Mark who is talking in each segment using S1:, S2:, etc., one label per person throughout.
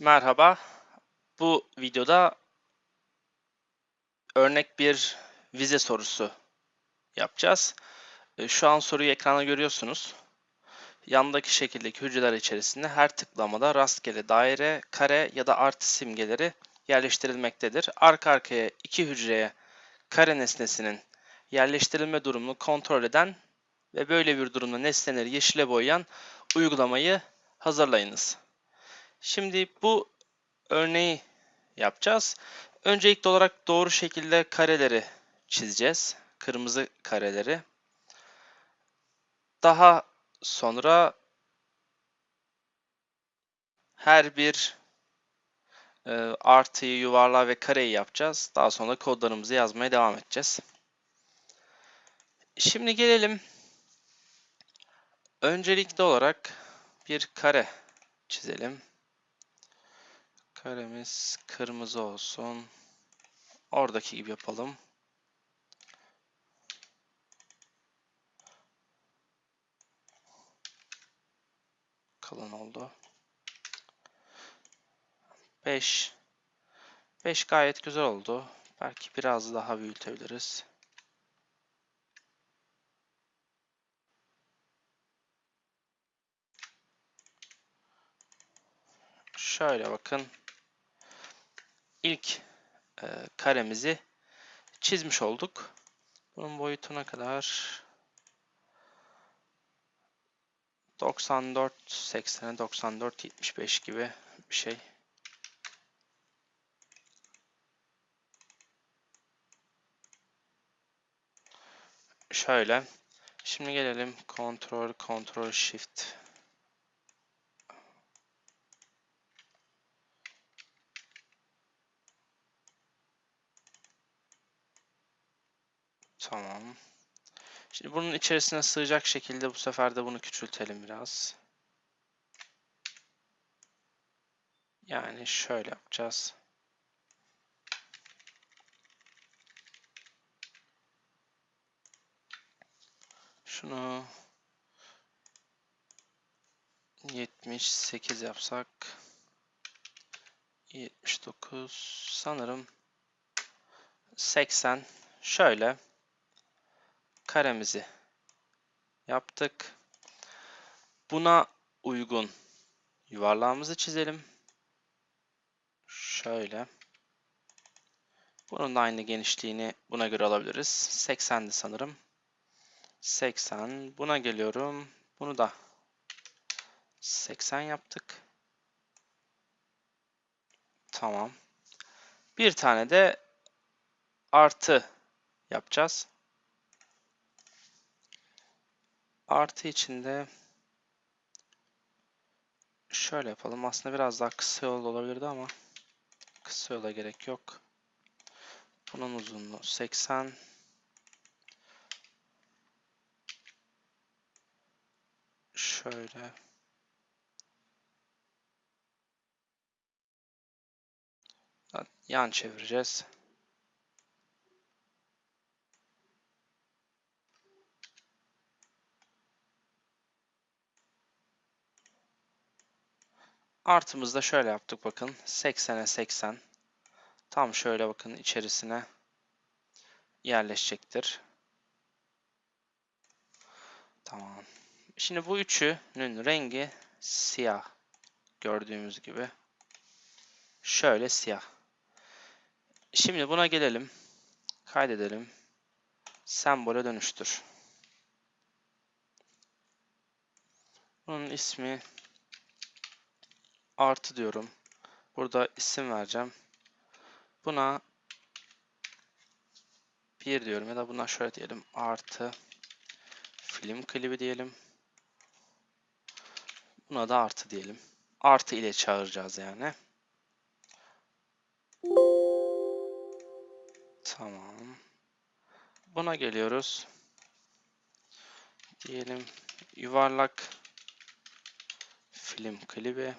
S1: Merhaba. Bu videoda örnek bir vize sorusu yapacağız. E, Şu an soruyu ekranda görüyorsunuz. Yandaki şekildeki hücreler içerisinde her tıklamada rastgele daire, kare ya da artı simgeleri yerleştirilmektedir. Arka arkaya iki hücreye kare nesnesinin yerleştirilme durumunu kontrol eden ve böyle bir durumda nesneleri yeşile boyayan uygulamayı hazırlayınız. Şimdi bu örneği yapacağız. Öncelikli olarak doğru şekilde kareleri çizeceğiz. Kırmızı kareleri. Daha sonra her bir e, artıyı, yuvarlağı ve kareyi yapacağız. Daha sonra kodlarımızı yazmaya devam edeceğiz. Şimdi gelelim. Öncelikli olarak bir kare çizelim. Karemiz kırmızı olsun. Oradaki gibi yapalım. Kalın oldu. 5 5 gayet güzel oldu. Belki biraz daha büyütebiliriz. Şöyle bakın. İlk e, karemizi çizmiş olduk. Bunun boyutuna kadar 94 80'e 94 75 gibi bir şey. Şöyle. Şimdi gelelim kontrol kontrol shift Tamam. Şimdi bunun içerisine sığacak şekilde bu sefer de bunu küçültelim biraz. Yani şöyle yapacağız. Şunu 78 yapsak 79 sanırım 80 şöyle karemizi yaptık. Buna uygun yuvarlağımızı çizelim. Şöyle. Bunun da aynı genişliğini buna göre alabiliriz. 80'di sanırım. 80. Buna geliyorum. Bunu da 80 yaptık. Tamam. Bir tane de artı yapacağız. Artı içinde şöyle yapalım. Aslında biraz daha kısa yol olabilirdi ama kısa yola gerek yok. Bunun uzunluğu 80. Şöyle. Yan çevireceğiz. Artımızda şöyle yaptık bakın. 80'e 80. Tam şöyle bakın içerisine yerleşecektir. Tamam. Şimdi bu üçünün rengi siyah. Gördüğümüz gibi. Şöyle siyah. Şimdi buna gelelim. Kaydedelim. Sembole dönüştür. Bunun ismi artı diyorum. Burada isim vereceğim. Buna 1 diyorum ya da buna şöyle diyelim. Artı film klibi diyelim. Buna da artı diyelim. Artı ile çağıracağız yani. Tamam. Buna geliyoruz. Diyelim yuvarlak film klibi.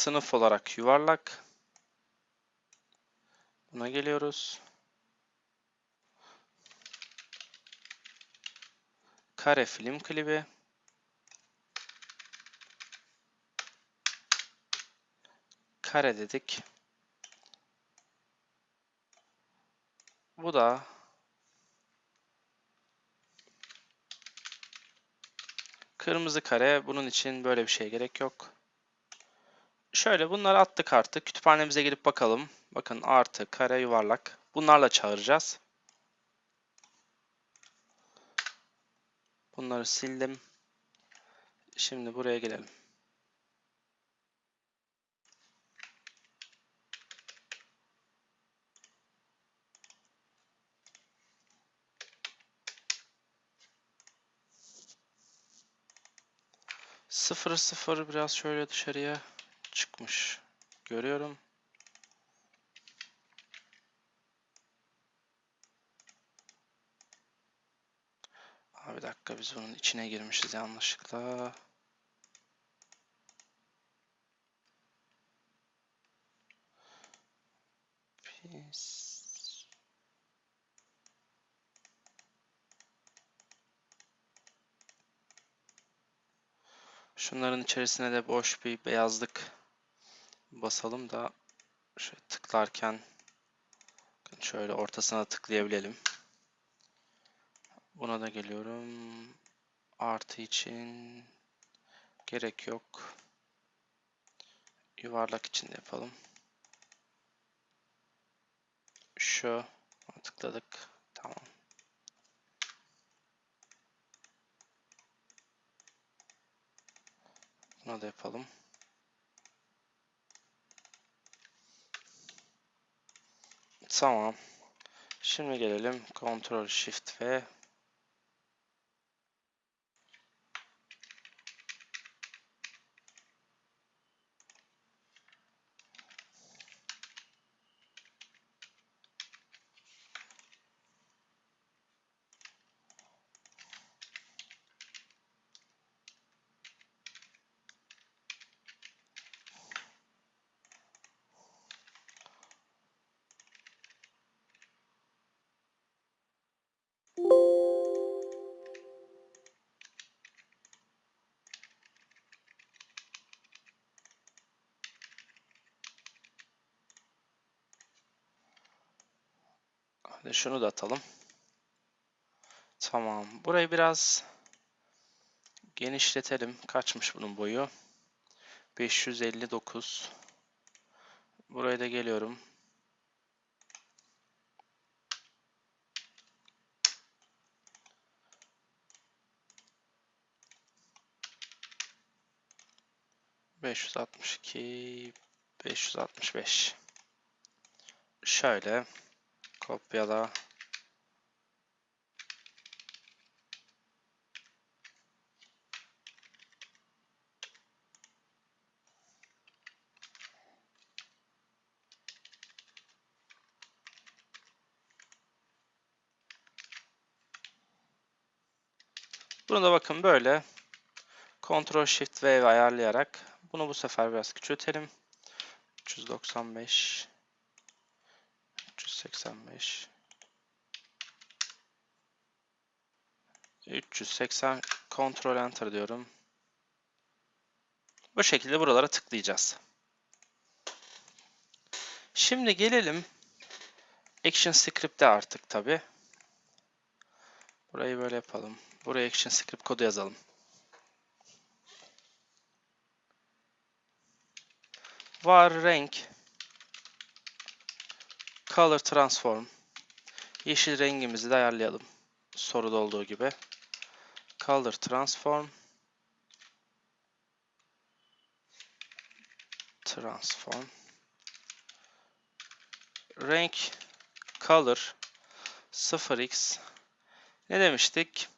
S1: Sınıf olarak yuvarlak. Buna geliyoruz. Kare film klibi. Kare dedik. Bu da kırmızı kare. Bunun için böyle bir şeye gerek yok. Şöyle bunları attık artık. Kütüphanemize girip bakalım. Bakın artı, kare, yuvarlak. Bunlarla çağıracağız. Bunları sildim. Şimdi buraya gelelim. Sıfır sıfır biraz şöyle dışarıya çıkmış. Görüyorum. Abi bir dakika biz bunun içine girmişiz yanlışlıkla. Biz... Şunların içerisine de boş bir beyazlık basalım da şöyle tıklarken şöyle ortasına tıklayabilelim. Buna da geliyorum. Artı için gerek yok. Yuvarlak için de yapalım. Şu tıkladık. Tamam. Buna da yapalım. Tamam. Şimdi gelelim Ctrl Shift V Hadi şunu da atalım. Tamam. Burayı biraz genişletelim. Kaçmış bunun boyu? 559. Buraya da geliyorum. Beş yüz altmış iki, beş yüz altmış beş. Şöyle kopyala. Bunu da bakın böyle Ctrl Shift V ayarlayarak bunu bu sefer biraz küçültelim. 395 385 380 Ctrl Enter diyorum. Bu şekilde buralara tıklayacağız. Şimdi gelelim Action Script'e artık tabi. Burayı böyle yapalım. Buraya Action Script kodu yazalım. var renk color transform yeşil rengimizi de ayarlayalım. Soruda olduğu gibi. Color transform transform renk color 0x ne demiştik?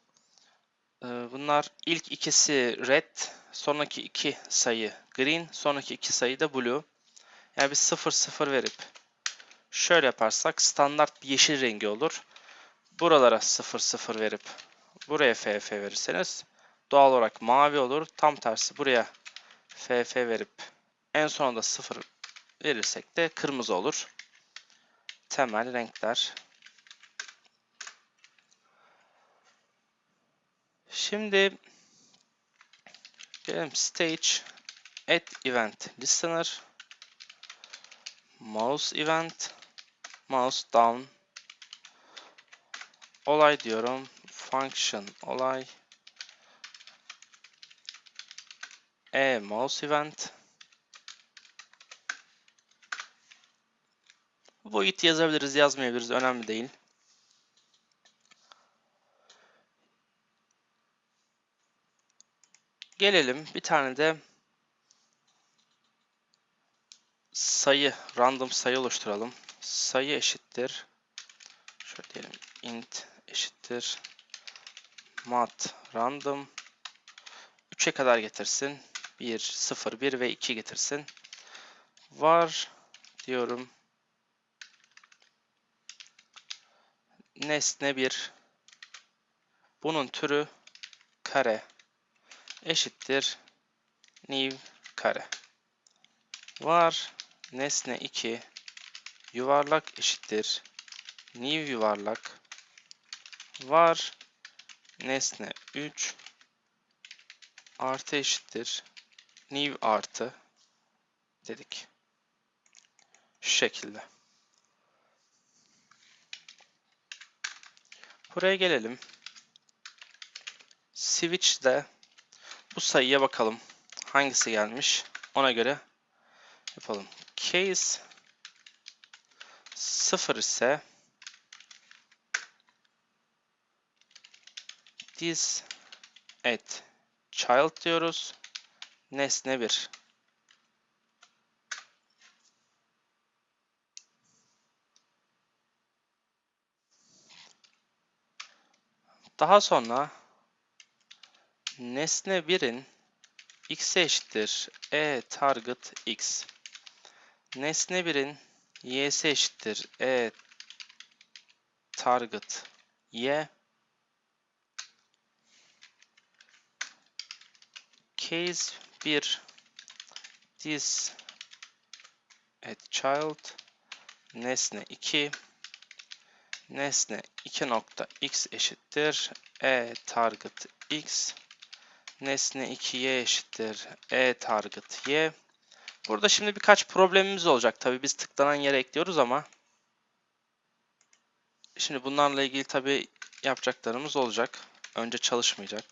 S1: Ee, bunlar ilk ikisi red, sonraki iki sayı green, sonraki iki sayı da blue. Yani biz 0 0 verip şöyle yaparsak standart bir yeşil rengi olur. Buralara 0 0 verip buraya FF verirseniz doğal olarak mavi olur. Tam tersi buraya FF verip en sonunda 0 verirsek de kırmızı olur. Temel renkler Şimdi gelelim stage add event listener mouse event mouse down. Olay diyorum. Function olay. E mouse event. Void yazabiliriz yazmayabiliriz. Önemli değil. Gelelim bir tane de sayı, random sayı oluşturalım. Sayı eşittir. Şöyle diyelim int eşittir. mat random 3'e kadar getirsin. 1, 0, 1 ve 2 getirsin. Var diyorum. Nesne 1. Bunun türü kare eşittir new kare. Var nesne 2 yuvarlak eşittir new yuvarlak. Var nesne 3 artı eşittir new artı dedik. Şu şekilde. Buraya gelelim. Switch'de bu sayıya bakalım. Hangisi gelmiş? Ona göre yapalım. Case 0 ise this at child diyoruz. Nesne 1. Daha sonra nesne 1'in x'e eşittir e target x. Nesne 1'in y'si eşittir. E target. Y. Case 1 this at child. Nesne 2 nesne 2 nokta x eşittir. E target x. Nesne 2y eşittir. E target y. Burada şimdi birkaç problemimiz olacak. Tabi biz tıklanan yere ekliyoruz ama şimdi bunlarla ilgili tabi yapacaklarımız olacak. Önce çalışmayacak.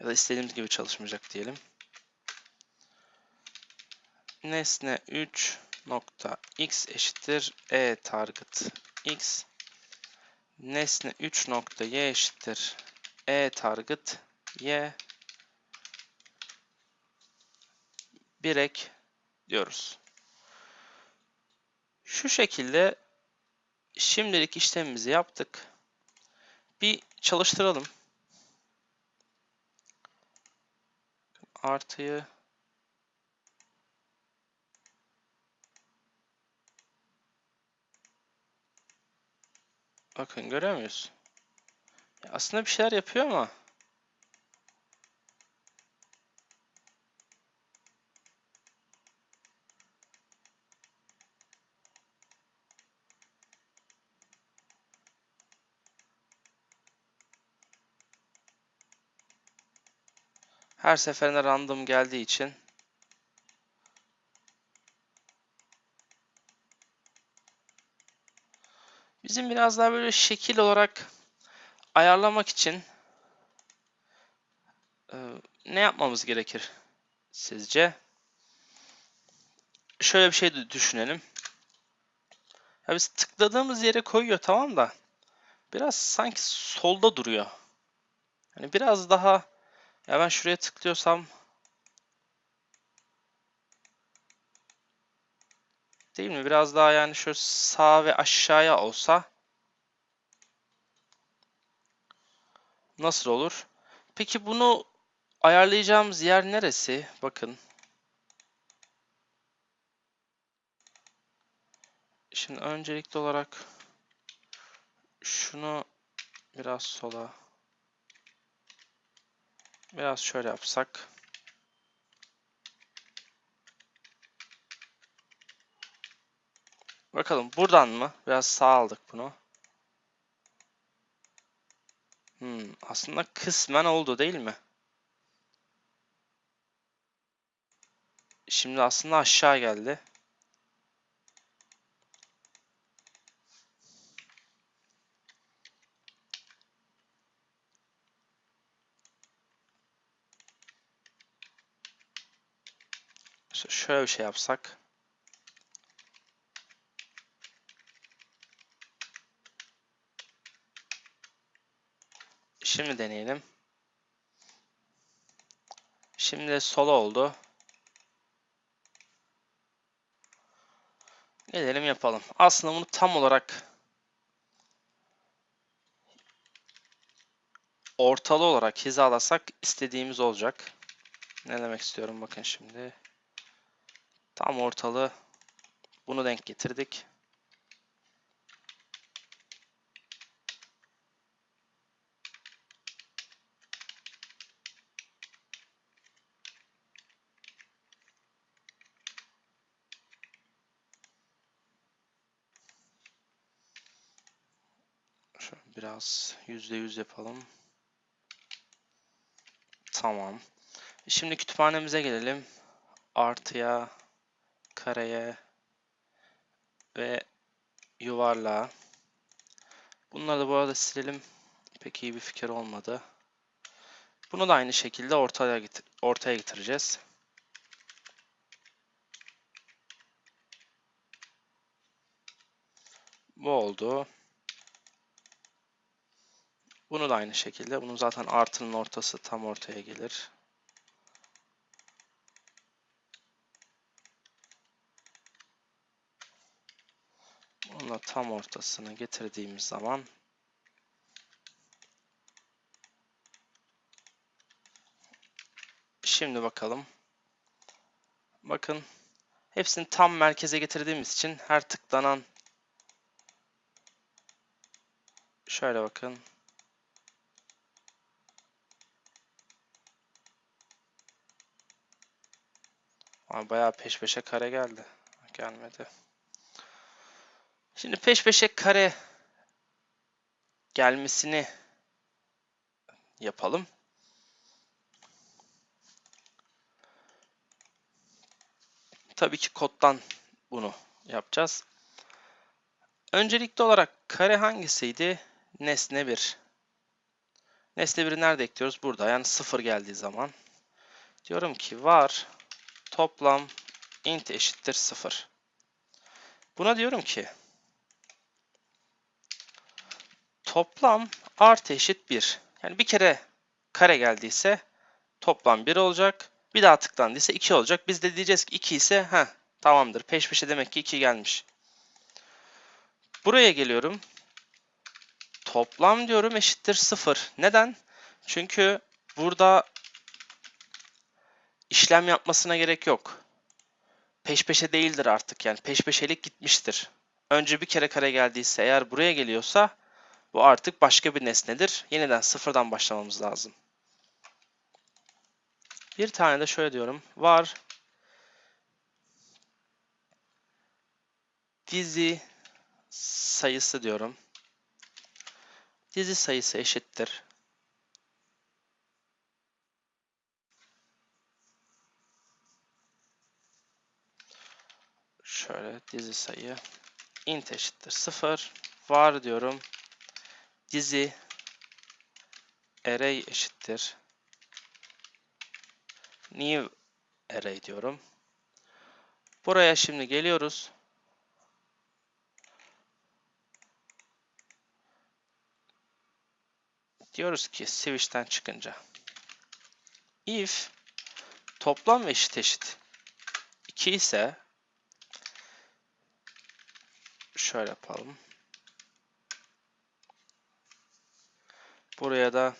S1: Ya da istediğimiz gibi çalışmayacak diyelim. Nesne 3 nokta x eşittir e target x. Nesne 3 nokta y eşittir e target y bir ek diyoruz. Şu şekilde şimdilik işlemimizi yaptık. Bir çalıştıralım. Artıyı Bakın görüyor muyuz? Aslında bir şeyler yapıyor ama her seferinde random geldiği için bizim biraz daha böyle şekil olarak ayarlamak için e, ne yapmamız gerekir sizce? Şöyle bir şey düşünelim. Ya biz tıkladığımız yere koyuyor tamam da biraz sanki solda duruyor. Yani biraz daha ya şuraya tıklıyorsam değil mi? Biraz daha yani şöyle sağ ve aşağıya olsa Nasıl olur? Peki bunu ayarlayacağımız yer neresi? Bakın. Şimdi öncelikli olarak şunu biraz sola biraz şöyle yapsak Bakalım buradan mı? Biraz sağ aldık bunu. Hmm, aslında kısmen oldu değil mi? Şimdi aslında aşağı geldi. Şöyle bir şey yapsak. Şimdi deneyelim. Şimdi sola oldu. Gelelim yapalım. Aslında bunu tam olarak ortalı olarak hizalasak istediğimiz olacak. Ne demek istiyorum bakın şimdi. Tam ortalı bunu denk getirdik. Şöyle biraz yüzde yüz yapalım. Tamam. Şimdi kütüphanemize gelelim. Artıya, kareye ve yuvarlağa. Bunları da bu arada silelim. Pek iyi bir fikir olmadı. Bunu da aynı şekilde ortaya, getir ortaya getireceğiz. Bu oldu. Bunu da aynı şekilde. Bunun zaten artının ortası tam ortaya gelir. Bunu da tam ortasına getirdiğimiz zaman Şimdi bakalım. Bakın hepsini tam merkeze getirdiğimiz için her tıklanan şöyle bakın bayağı peş peşe kare geldi. Gelmedi. Şimdi peş peşe kare gelmesini yapalım. Tabii ki koddan bunu yapacağız. Öncelikli olarak kare hangisiydi? Nesne 1. Nesne 1'i nerede ekliyoruz? Burada. Yani 0 geldiği zaman. Diyorum ki var toplam int eşittir 0. Buna diyorum ki toplam artı eşit 1. Yani bir kere kare geldiyse toplam 1 olacak. Bir daha tıklandıysa 2 olacak. Biz de diyeceğiz ki 2 ise heh, tamamdır. Peş peşe demek ki 2 gelmiş. Buraya geliyorum. Toplam diyorum eşittir 0. Neden? Çünkü burada işlem yapmasına gerek yok. Peş peşe değildir artık yani peş peşelik gitmiştir. Önce bir kere kare geldiyse eğer buraya geliyorsa bu artık başka bir nesnedir. Yeniden sıfırdan başlamamız lazım. Bir tane de şöyle diyorum. Var dizi sayısı diyorum. Dizi sayısı eşittir. Şöyle dizi sayı int eşittir 0 var diyorum. Dizi array eşittir new array diyorum. Buraya şimdi geliyoruz. Diyoruz ki switch'ten çıkınca if toplam eşit eşit 2 ise şöyle yapalım. Buraya da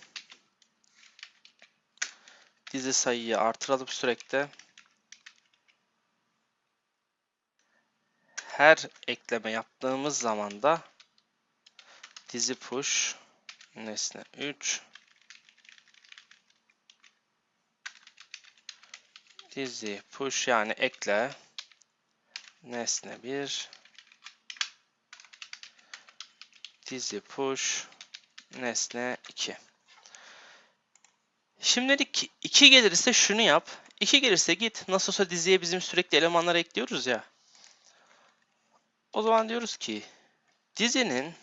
S1: dizi sayıyı artıralım sürekli. Her ekleme yaptığımız zaman da dizi push nesne 3 dizi push yani ekle. Nesne 1 dizi push nesne 2 Şimdilik 2 gelirse şunu yap. 2 gelirse git. Nasıl olsa diziye bizim sürekli elemanları ekliyoruz ya. O zaman diyoruz ki dizinin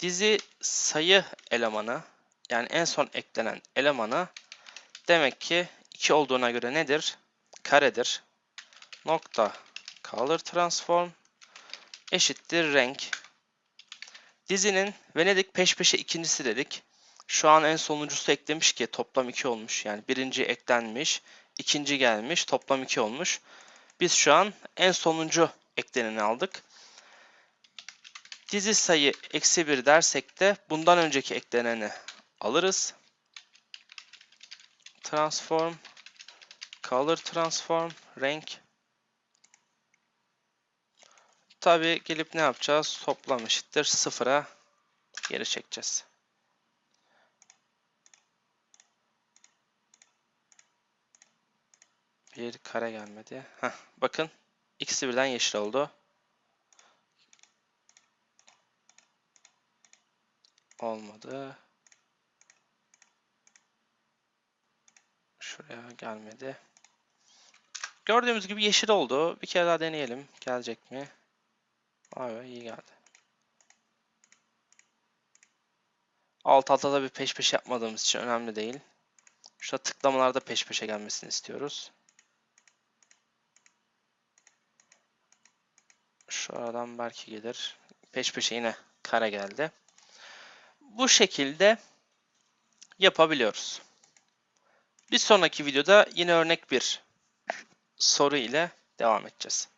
S1: dizi sayı elemanı yani en son eklenen elemanı demek ki 2 olduğuna göre nedir? Karedir. Nokta color transform eşittir renk. Dizinin ve ne dedik? Peş peşe ikincisi dedik. Şu an en sonuncusu eklemiş ki toplam 2 olmuş. Yani birinci eklenmiş, ikinci gelmiş, toplam 2 olmuş. Biz şu an en sonuncu ekleneni aldık. Dizi sayı eksi 1 dersek de bundan önceki ekleneni alırız. Transform, color transform, renk. Tabi gelip ne yapacağız? Toplam eşittir sıfıra geri çekeceğiz. Bir kare gelmedi. Heh, bakın ikisi birden yeşil oldu. Olmadı. Şuraya gelmedi. Gördüğümüz gibi yeşil oldu. Bir kere daha deneyelim. Gelecek mi? Vay be iyi geldi. Alt alta da bir peş peşe yapmadığımız için önemli değil. Şurada tıklamalarda peş peşe gelmesini istiyoruz. Şu aradan belki gelir. Peş peşe yine kare geldi. Bu şekilde yapabiliyoruz. Bir sonraki videoda yine örnek bir soru ile devam edeceğiz.